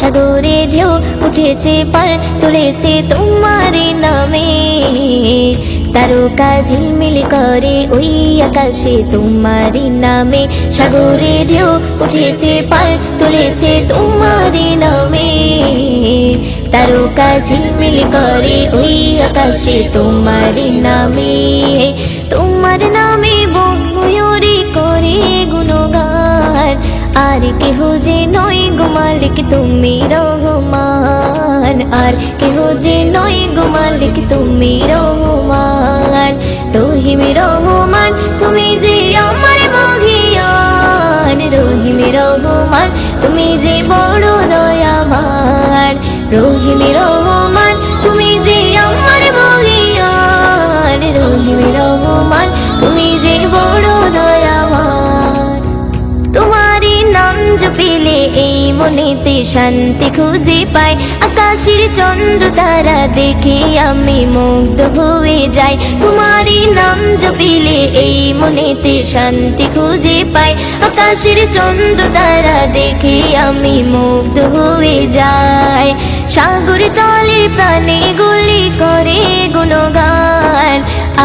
সাগরে ঢেউ উঠেছে, পাল তুলেছে তোমার নামে। তারকা ঝিলমিল করে ওই আকাশে তোমার নামে। সাগরে ঢেউ উঠেছে, পাল তুলেছে তোমার নামে। তারকা ঝিলমিল করে ওই আকাশে তোমার নামে। তোমার নামে আর কেহ যে নয় গো মালিক, তুমি রহমান। আর কেহ যে নয় গো মালিক, তুমি রহমান। রহিম রহমান, তুমি যে আমার মহিয়ান। রহিম রহমান, তুমি যে বড় দয়াবান। রহিম রহমান মনেতে শান্তি খুঁজে পাই। আকাশের চন্দ্র তারা দেখে আমি মুগ্ধ হয়ে যাই। তোমারই নাম জপিলে এই মনেতে শান্তি খুঁজে পাই। আকাশের চন্দ্র তারা দেখে আমি মুগ্ধ হয়ে যাই। সাগর তলে প্রাণে গুলি করে গুণগান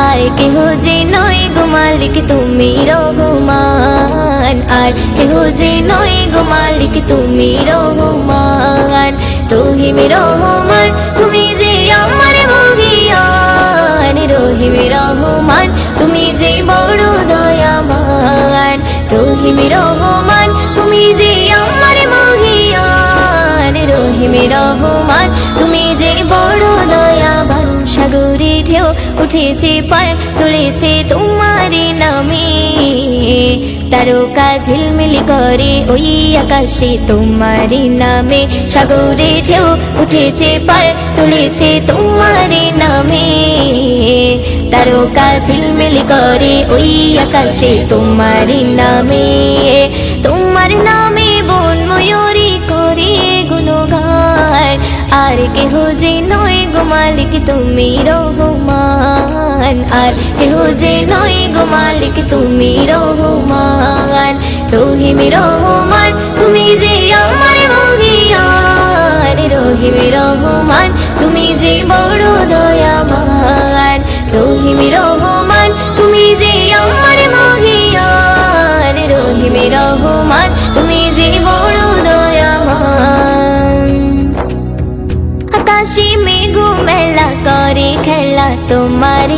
আর কেহ যে নয় গো মালিক, তুমি রহমান। আর কেহ যে নয় গো মালিক, তুমি রঘুমান রহিম রহমান, তুমি যে আমার মহিয়ান। রহিম রহমান উঠেছে, পাল তুলেছে তোমার নামে। তারকা ঝিলমিল করে ওই আকাশে তোমার নামে। সাগরে ঢেউ উঠেছে, পাল তুলেছে তোমার নামে। তারকা ঝিলমিল করে ওই আকাশে তোমার নামে। তোমার নামে আর কেহ যে নয় গো মালিক, তুমি রহমান। আর কেহ যে নয় গো মালিক, তুমি রহমান। রহিম রহমান, তুমি যে আমার মহিয়ান। রহিম রহমান, তুমি যে বড় দয়াবান। রহিম রহমান, তুমি যে আমার মহিয়ান। রহিম রহমান, তুমি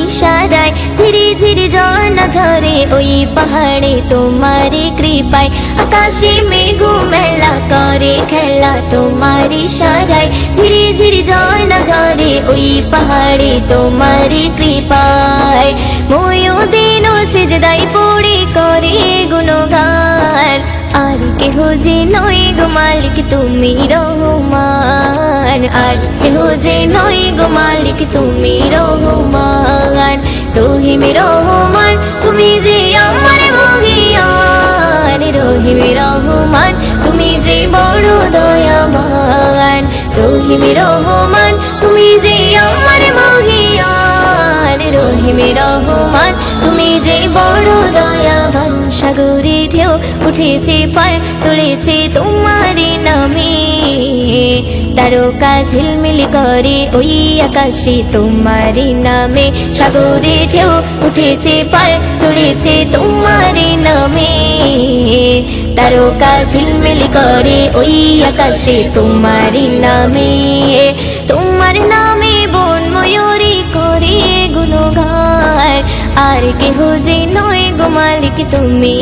ইশারায় ধীরে ধীরে ঝর্ণা ঝরে ওই পাহাড়ে তোমার কৃপায়। আকাশে মেঘু মেলা করে খেলা তোমার ইশারায় ধীরে ধীরে ঝর্ণা ঝরে ওই পাহাড়ে তোমার কৃপায়। ময়ূদিন কেহ যে নয় গো মালিক, তুমি রহমান। আর কেহ যে নয় গো মালিক, তুমি রহমান। রহিম রহমান, তুমি যে আমার মহিয়ান। রহিম রহমান, তুমি যে বড় দয়াবান। রহিম রহমান, তুমি যে আমার মহিয়ান। রহিম রহমান উঠেছে পাল তুলেছে তোমার নামে। তারকা ঝিলমিল করে ওই আকাশে তোমার নামে। সাগরে ঢেউ উঠেছে পাল তুলেছে তোমার নামে। তারকা ঝিলমিল করে ওই আকাশে তোমার নামে। তোমার নামে বন ময়ূরী করে গুণগান। আর কেহ যে নয় গো মালিক, তুমি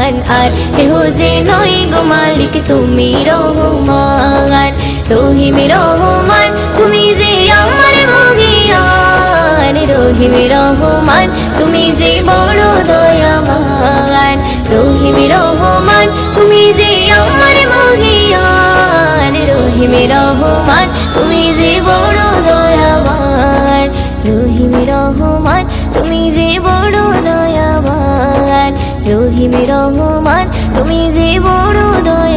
রহমান আর কেহ যে নই গো মালিক, তুমি রহমান, রহিম রহমান, তুমি যে আমার বহিয়ান রহিম রহমান, তুমি যে বড় দয়াবান, রহিম রহমান, তুমি যে আমার বহিয়ান রহিম রহমান, তুমি যে বড় দয়াবান, রহিম রহমান, তুমি যে বড় রহিম রহমান তুমি যে বড় দয়া